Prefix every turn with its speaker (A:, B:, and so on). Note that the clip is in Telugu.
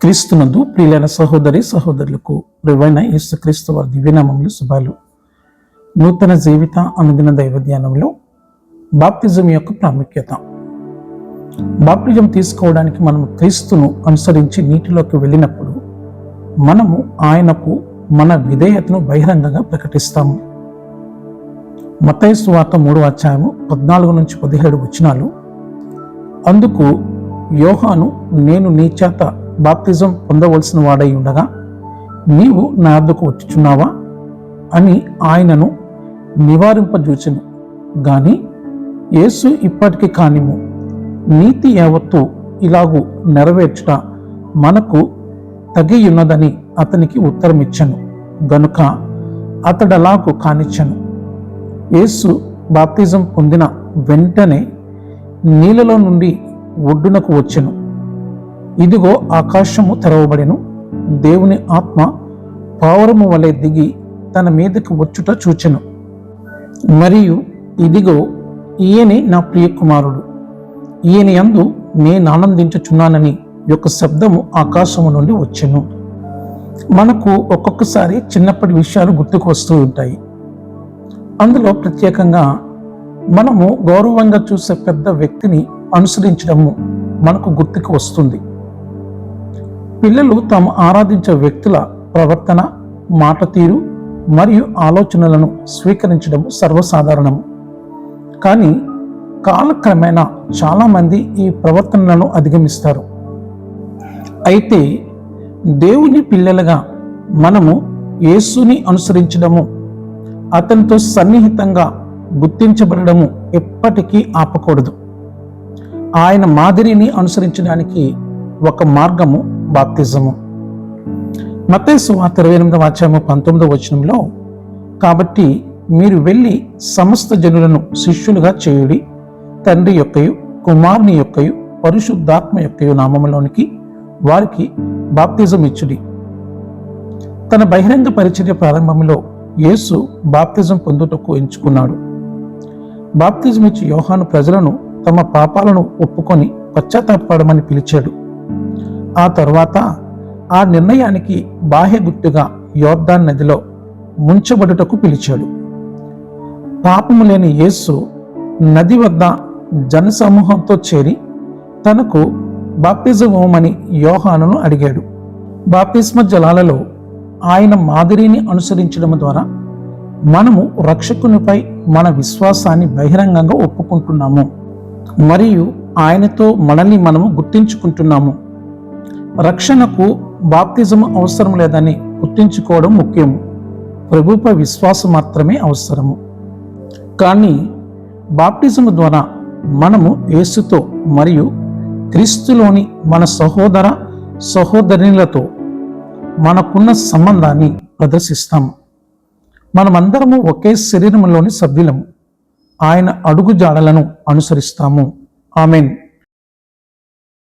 A: క్రీస్తునందు ప్రియులైన సహోదరి సహోదరులకు ప్రివైన యేసుక్రీస్తు వారి దివ్యనామంలో శుభాలు. నూతన జీవిత అనుదిన దైవ ధ్యానంలో బాప్తిజం యొక్క ప్రాముఖ్యత. బాప్తిజం తీసుకోవడానికి మనం క్రీస్తును అనుసరించి నీటిలోకి వెళ్ళినప్పుడు మనము ఆయనకు మన విధేయతను బహిరంగంగా ప్రకటిస్తాము. మతయసు వార్త మూడో అధ్యాయము పద్నాలుగు నుంచి పదిహేడు వచనాలు. అందుకు యోహాను నేను నీ చేత బాప్తిజం పొందవలసిన వాడై ఉండగా నీవు నా వద్దకు వచ్చుచున్నావా? అని ఆయనను నివారింపజూచెను. గాని యేసు ఇప్పటికీ కానిము. నీతి యావత్తు ఇలాగూ నెరవేర్చుట మనకు తగియున్నదని అతనికి ఉత్తరమిచ్చను. గనుక అతడలాగు కానిచ్చను. యేసు బాప్తిజం పొందిన వెంటనే నీళ్ళలో నుండి ఒడ్డునకు వచ్చెను. ఇదిగో ఆకాశము తెరవబడెను. దేవుని ఆత్మ పావురము వలె దిగి తన మీదకి వచ్చుట చూచెను. మరియు ఇదిగో ఈయనే నా ప్రియ కుమారుడు ఈయన యందు నేను ఆనందించుచున్నానని యొక్క శబ్దము ఆకాశము నుండి వచ్చెను. మనకు ఒక్కొక్కసారి చిన్నప్పటి విషయాలు గుర్తుకు వస్తూ ఉంటాయి. అందులో ప్రత్యేకంగా మనము గౌరవంగా చూసే పెద్ద వ్యక్తిని అనుసరించడము మనకు గుర్తుకు వస్తుంది. పిల్లలు తాము ఆరాధించే వ్యక్తుల ప్రవర్తన మాట తీరు మరియు ఆలోచనలను స్వీకరించడం సర్వసాధారణము కానీ కాలక్రమేణా చాలామంది ఈ ప్రవర్తనలను అధిగమిస్తారు. అయితే దేవుని పిల్లలుగా మనము యేసుని అనుసరించడము అతనితో సన్నిహితంగా గుర్తించబడము ఎప్పటికీ ఆపకూడదు. ఆయన మాదిరిని అనుసరించడానికి ఒక మార్గము బాప్తిజము. మతేసు వార్త ఇరవై ఎనిమిదవ అధ్యాయము పంతొమ్మిదవ వచనంలో కాబట్టి మీరు వెళ్ళి సమస్త జనులను శిష్యులుగా చేయుడి తండ్రి యొక్కయు కుమారుని యొక్కయు పరిశుద్ధాత్మ యొక్కయు నామంలోనికి వారికి బాప్తిజం ఇచ్చుడి. తన బహిరంగ పరిచర్య ప్రారంభంలో యేసు బాప్తిజం పొందుటకు ఎంచుకున్నాడు. బాప్తిజం ఇచ్చి యోహాను ప్రజలను తమ పాపాలను ఒప్పుకొని పశ్చాత్తాపడమని పిలిచాడు. ఆ తర్వాత ఆ నిర్ణయానికి బాహ్య గుర్తుగా యోర్దాన్ నదిలో ముంచబడుటకు పిలిచాడు. పాపము లేని యేసు నది వద్ద జనసమూహంతో చేరి తనకు బాప్తిజమని యోహానును అడిగాడు. బాప్తిస్మ జలాలలో ఆయన మాదిరిని అనుసరించడం ద్వారా మనము రక్షకునిపై మన విశ్వాసాన్ని బహిరంగంగా ఒప్పుకుంటున్నాము. మరియు ఆయనతో మనల్ని మనము గుర్తించుకుంటున్నాము. రక్షణకు బాప్తిజం అవసరం లేదని గుర్తించుకోవడం ముఖ్యం. ప్రభుపై విశ్వాసం మాత్రమే అవసరము. కానీ బాప్టిజం ద్వారా మనము యేసుతో మరియు క్రీస్తులోని మన సహోదర సహోదరులతో మనకున్న సంబంధాన్ని ప్రదర్శిస్తాము మనమందరము ఒకే శరీరంలోని సభ్యులము ఆయన అడుగు జాడలను అనుసరిస్తాము. ఆమెన్.